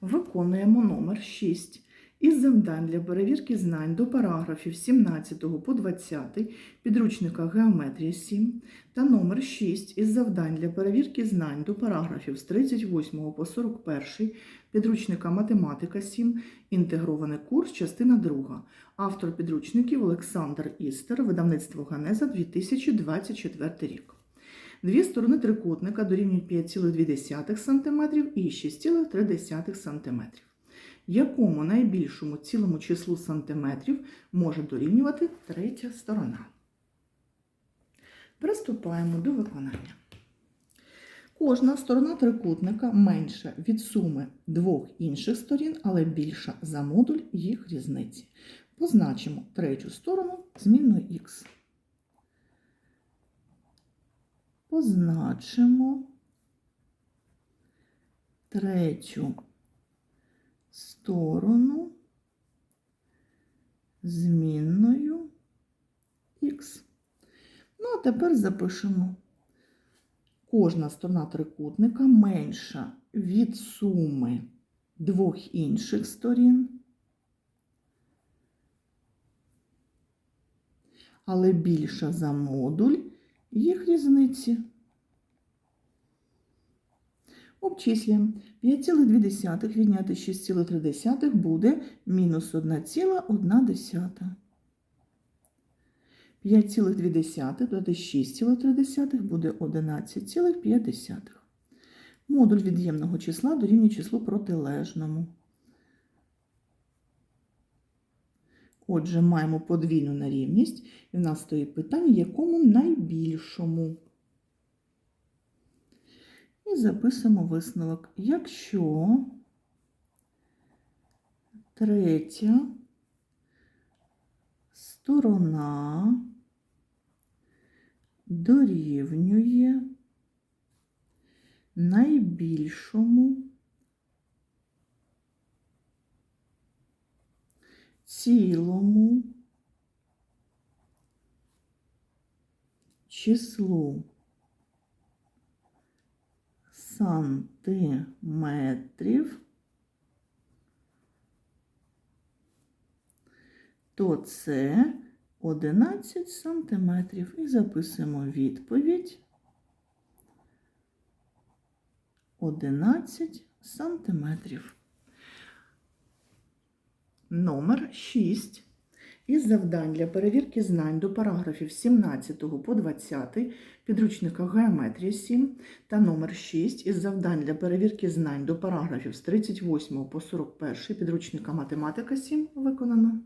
Виконуємо номер 6 із завдань для перевірки знань до параграфів 17 по 20 підручника Геометрія 7 та номер 6 із завдань для перевірки знань до параграфів з 38 по 41 підручника Математика 7, інтегрований курс, частина 2. Автор підручників Олександр Істер, видавництво Ганеза 2024 рік. Дві сторони трикутника дорівнюють 5,2 см і 6,3 см. Якому найбільшому цілому числу сантиметрів може дорівнювати третя сторона? Приступаємо до виконання. Кожна сторона трикутника менша від суми двох інших сторін, але більша за модуль їх різниці. Позначимо третю сторону змінною х. Позначимо третю сторону змінною х. Ну, а тепер запишемо. Кожна сторона трикутника менша від суми двох інших сторін, але більша за модуль їх різниці. Обчислюємо 5,2 відняти 6,3 буде мінус 1,1. 5,2 додати 6,3 буде 11,5. Модуль від'ємного числа дорівнює числу протилежному. Отже, маємо подвійну нерівність, і в нас стоїть питання, якому найбільшому. І записуємо висновок. Якщо третя сторона дорівнює найбільшому цілому числу сантиметрів, то це 11 сантиметрів. І записуємо відповідь 11 сантиметрів. Номер 6 із завдань для перевірки знань до параграфів 17 по 20 підручника Геометрія 7 та номер 6 із завдань для перевірки знань до параграфів з 38 по 41 підручника Математика 7 виконано.